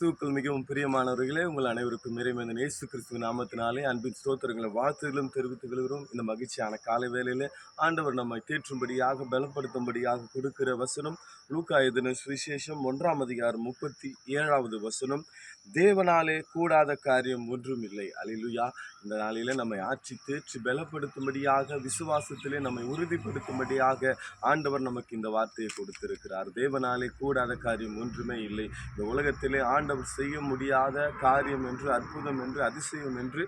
கிறிஸ்துவுக்குள் மிகவும் பிரியமானவர்களே உங்கள் அனைவருக்கும் இறைமேந்தன் இயேசு கிறிஸ்துவ நாமத்தினாலே அன்பின் ஸ்தோத்திரங்களை வாழ்த்துகளும் தெரிவித்துக் கொள்கிறோம். இந்த மகிழ்ச்சியான காலை வேலையில் ஆண்டவர் நம்மை தேற்றும்படியாக பலப்படுத்தும்படியாக கொடுக்கிற வசனம் லூக்கா சுவிசேஷம் ஒன்றாம் அதிகாரம் முப்பத்தி ஏழாவது வசனம் தேவனாலே கூடாத காரியம் ஒன்றும் இல்லை. அலிலுயா இந்த நாளிலே நம்மை ஆட்சி தேற்றி பலப்படுத்தும்படியாக விசுவாசத்திலே நம்மை உறுதிப்படுத்தும்படியாக ஆண்டவர் நமக்கு இந்த வார்த்தையை கொடுத்திருக்கிறார். தேவனாலே கூடாத காரியம் ஒன்றுமே இல்லை. இந்த உலகத்திலே ஆண்டு ஆண்டவர் செய்ய முடியாத காரியம் என்று அற்புதம் என்று அதிசயம் என்று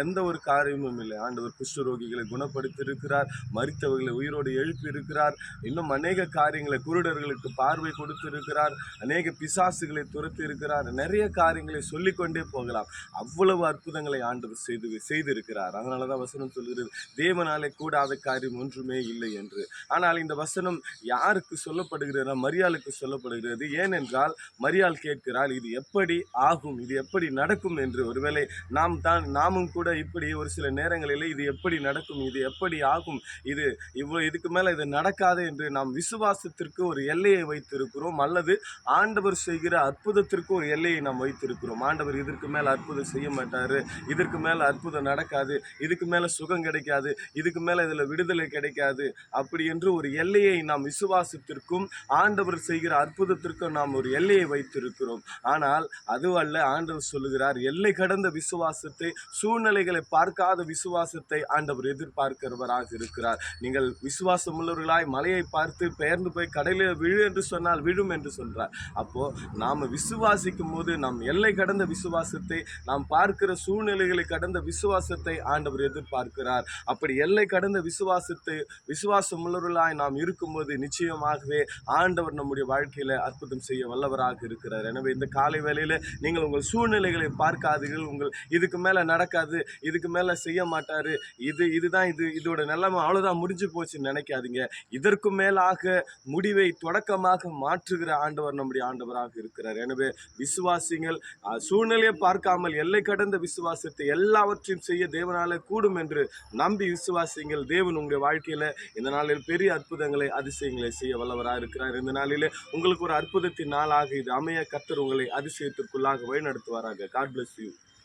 எந்த ஒரு காரியமும் இல்லை. ஆண்டவர் குஷ்டரோகிகளை குணப்படுத்தியிருக்கிறார் மறித்தவர்களை உயிரோடு எழுப்பி இருக்கிறார் இன்னும் அநேக காரியங்களை குருடர்களுக்கு பார்வை கொடுத்திருக்கிறார் அநேக பிசாசுகளை துரத்தி இருக்கிறார் நிறைய காரியங்களை சொல்லிக்கொண்டே போகலாம். அவ்வளவு அற்புதங்களை ஆண்டவர் செய்து செய்திருக்கிறார். அதனால தான் வசனம் சொல்கிறது தேவனாலே கூடாத காரியம் ஒன்றுமே இல்லை என்று. ஆனால் இந்த வசனம் யாருக்கு சொல்லப்படுகிறதா மரியாளுக்கு சொல்லப்படுகிறது. ஏனென்றால் மரியாள் கேட்கிறாள் இது எப்படி ஆகும்? இது எப்படி நடக்கும் என்று ஒருவேளை நாம் தான் நாமும் கூட இப்படி ஒரு சில நேரங்களில் இது எப்படி நடக்கும்? இது எப்படி ஆகும்? இது இவ்வளோ இதுக்கு மேலே இது நடக்காது என்று நாம் விசுவாசத்திற்கு ஒரு எல்லையை வைத்திருக்கிறோம். அல்லது ஆண்டவர் செய்கிற அற்புதத்திற்கு ஒரு எல்லையை நாம் வைத்திருக்கிறோம். ஆண்டவர் இதற்கு மேலே அற்புதம் செய்ய மாட்டார். இதற்கு மேலே அற்புதம் நடக்காது. இதுக்கு மேலே சுகம் கிடைக்காது. இதுக்கு மேலே இதில் விடுதலை கிடைக்காது. அப்படி என்று ஒரு எல்லையை நாம் விசுவாசத்திற்கும் ஆண்டவர் செய்கிற அற்புதத்திற்கும் நாம் ஒரு எல்லையை வைத்திருக்கிறோம். ஆனால் அதுவல்ல ஆண்டவர் சொல்லுகிறார் எல்லை கடந்த விசுவாசத்தை சூழ்நிலைகளை பார்க்காத விசுவாசத்தை ஆண்டவர் எதிர்பார்க்கிறவராக இருக்கிறார். நீங்கள் விசுவாசம் உள்ளவர்களாய் மலையை பார்த்து பெயர்ந்து போய் கடலில் விழு என்று சொன்னால் விழும் என்று சொல்றார். அப்போ நாம் விசுவாசிக்கும் போது நாம் எல்லை கடந்த விசுவாசத்தை நாம் பார்க்கிற சூழ்நிலைகளை கடந்த விசுவாசத்தை ஆண்டவர் எதிர்பார்க்கிறார். அப்படி எல்லை கடந்த விசுவாசத்தை விசுவாசம் உள்ளவர்களாய் நாம் இருக்கும்போது நிச்சயமாகவே ஆண்டவர் நம்முடைய வாழ்க்கையில் அற்புதம் செய்ய வல்லவராக இருக்கிறார். எனவே இந்த காலை வேலையில் நீங்கள் உங்கள் சூழ்நிலைகளை பார்க்காதீர்கள். உங்கள் இதுக்கு மேலே நடக்காது இதுக்கு மேலே செய்ய மாட்டார். இது இதுதான் இது இதோட நிலைமை. அவ்வளோதான் முடிஞ்சு போச்சுன்னு நினைக்காதீங்க. இதற்கு மேலாக முடிவை தொடக்கமாக மாற்றுகிற ஆண்டவர் நம்முடைய ஆண்டவராக இருக்கிறார். எனவே விசுவாசிகள் சூழ்நிலையை பார்க்காமல் எல்லை கடந்த விசுவாசத்தை எல்லாவற்றையும் செய்ய தேவனால கூடும் என்று நம்பி விசுவாசிங்கள். தேவன் உங்களுடைய வாழ்க்கையில் இந்த நாளில் பெரிய அற்புதங்களை அதிசயங்களை செய்ய வல்லவராக இருக்கிறார் இந்த நாளிலே உங்களுக்கு ஒரு அற்புதத்தின் நாளாக இது அமைய கத்தர் உங்களை அதிசயத்திற்குள்ளாக வழிநடத்துவாராக. God bless you